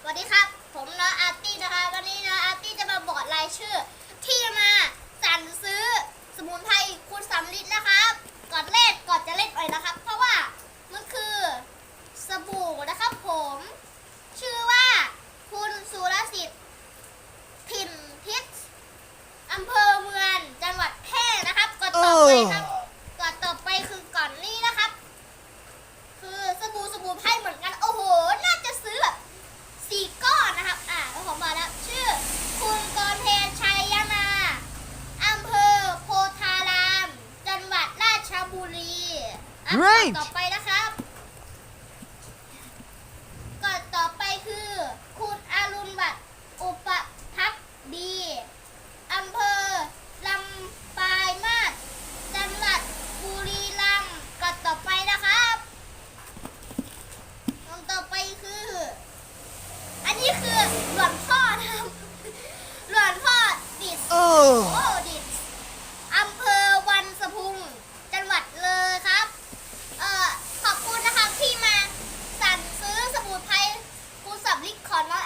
สวัสดีครับ ผมน้องอาร์ตี้นะคะ วันนี้น้องอาร์ตี้จะมาบอกรายชื่อ ที่มาสั่งซื้อสมุนไพรคุณสมลิดนะครับก่อนเล่นก่อนจะเล่นหน่อยนะครับ เพราะว่ามันคือสบู่นะครับผม ชื่อว่าคุณสุรสิทธิ์ ก่ต่อไปนะครับก่ต่อไปคือ คุณอารุณบัตรอุปพักดีอำเภอลำปายมาศจังหวัดบุรีรัมย์ก่ต่อไปนะครับก่อนต่อไปคือ อันนี้คือหลว ขอน้อง